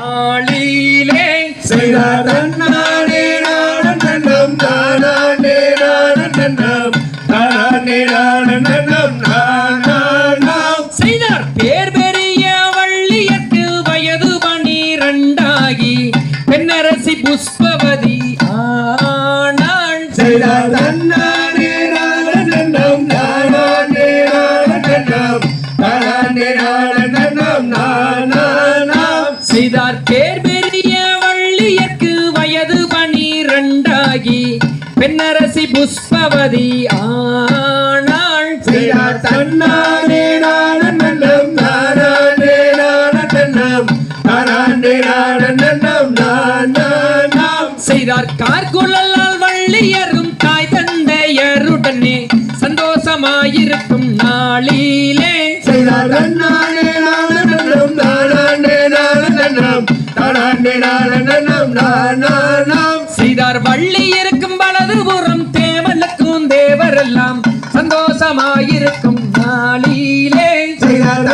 ஆளிலே செய்தார் தன்னானே நானும் நன்னம் நானானே நானும் நன்னம் நானானே நானும் நன்னம் நானானாம் செய்தார். பேர் பெரிய வள்ளியற்கு வயது பனிரெண்டாகி பெண்ணரசி புஷ்பவதி ஆனாள். செய்தார் தன்னானே நானும் நன்னம் நானானே நானும் நன்னம் நானானே நானும் நன்னம் நானானாம் செய்தார். பேர் பெரிய வள்ளியற்கு வயது பனிரெண்டாகி பெண்ணரசி புஷ்பவதி ஆனாள். செய்தார். நானும் நன்னம் நானானே நானும் நன்னம் நானானே நானும் செய்தார். கார்குழலால் வள்ளியரும் தாய் தந்தையருடனே சந்தோஷமாயிருக்கும் நாளிலே சீதார் வள்ளி இருக்கும் வலதுபுறம் தேவனுக்கும் தேவரெல்லாம் சந்தோஷமாயிருக்கும் நாளிலே செய்தார்